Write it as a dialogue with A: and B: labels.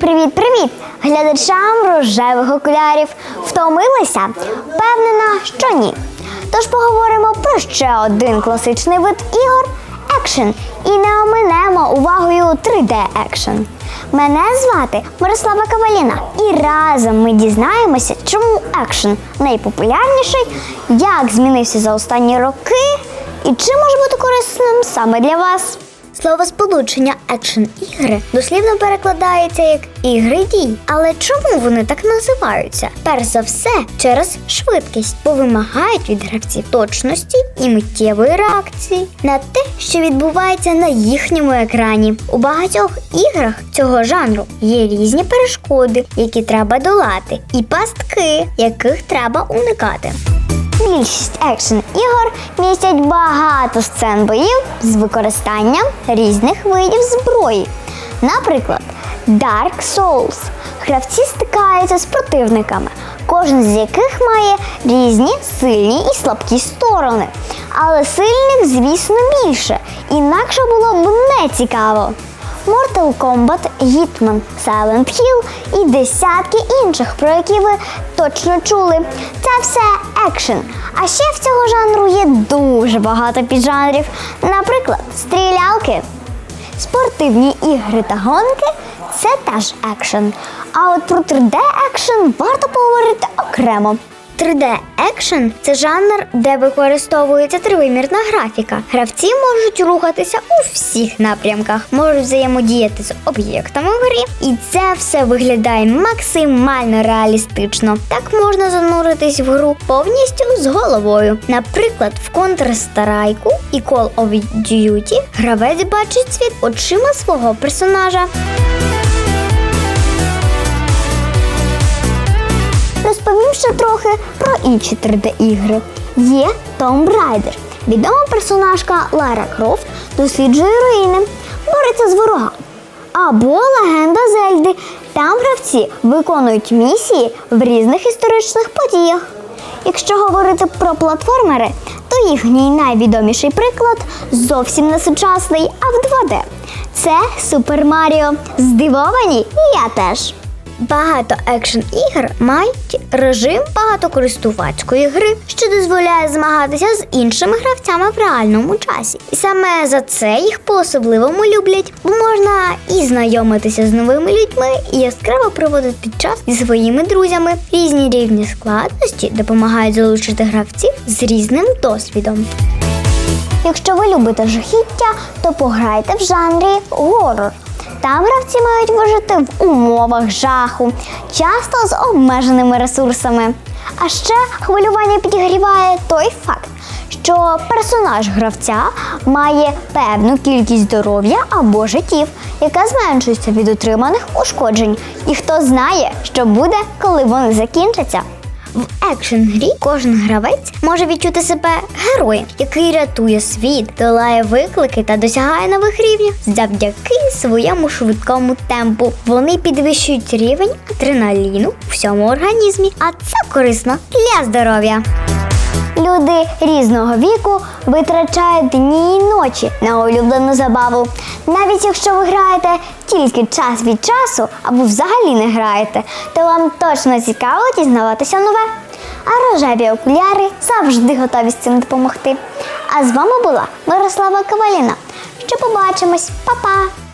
A: Привіт-привіт! Глядачам рожевих окулярів. Втомилися? Впевнена, що ні. Тож поговоримо про ще один класичний вид ігор екшен. І не оминемо увагою 3D екшен. Мене звати Мирослава Каваліна, і разом ми дізнаємося, чому екшен найпопулярніший, як змінився за останні роки і чим може бути корисним саме для вас. Слово сполучення екшен ігри дослівно перекладається як ігри дій. Але чому вони так називаються? Перш за все, через швидкість, бо вимагають від гравців точності і миттєвої реакції на те, що відбувається на їхньому екрані. У багатьох іграх цього жанру є різні перешкоди, які треба долати, і пастки, яких треба уникати. Більшість екшн ігор містять багато сцен боїв з використанням різних видів зброї. Наприклад, Dark Souls. Гравці стикаються з противниками, кожен з яких має різні сильні і слабкі сторони. Але сильних, звісно, більше, інакше було б не цікаво. Mortal Kombat, Hitman, Silent Hill і десятки інших, про які ви точно чули. Це все екшен. А ще в цього жанру є дуже багато піджанрів. Наприклад, стрілялки. Спортивні ігри та гонки це теж екшен. А от про 3D екшен варто поговорити окремо. 3D екшен це жанр, де використовується тривимірна графіка. Гравці можуть рухатися у всіх напрямках, можуть взаємодіяти з об'єктами в грі, і це все виглядає максимально реалістично. Так можна зануритись в гру повністю з головою. Наприклад, в Counter-Strike і Call of Duty гравець бачить світ очима свого персонажа. Інші 3D-ігри. Є Tomb Raider. Відома персонажка Лара Крофт досліджує руїни, бореться з ворогами. Або Легенда Зельди. Там гравці виконують місії в різних історичних подіях. Якщо говорити про платформери, то їхній найвідоміший приклад зовсім не сучасний, а в 2D. Це Супер Маріо. Здивовані? І я теж. Багато екшн ігр мають режим багатокористувацької гри, що дозволяє змагатися з іншими гравцями в реальному часі. І саме за це їх по-особливому люблять, бо можна і знайомитися з новими людьми, і яскраво проводити час зі своїми друзями. Різні рівні складності допомагають залучити гравців з різним досвідом. Якщо ви любите жахіття, то пограйте в жанрі горор. Там гравці мають вижити в умовах жаху, часто з обмеженими ресурсами. А ще хвилювання підігріває той факт, що персонаж гравця має певну кількість здоров'я або життів, яка зменшується від отриманих ушкоджень. І хто знає, що буде, коли вони закінчаться. В екшн грі кожен гравець може відчути себе героєм, який рятує світ, долає виклики та досягає нових рівнів завдяки своєму швидкому темпу. Вони підвищують рівень адреналіну у всьому організмі, а це корисно для здоров'я. Люди різного віку витрачають дні і ночі на улюблену забаву. Навіть якщо ви граєте тільки час від часу або взагалі не граєте, то вам точно цікаво дізнаватися нове. А рожеві окуляри завжди готові з цим допомогти. А з вами була Мирослава Коваліна. Ще побачимось, Па-па!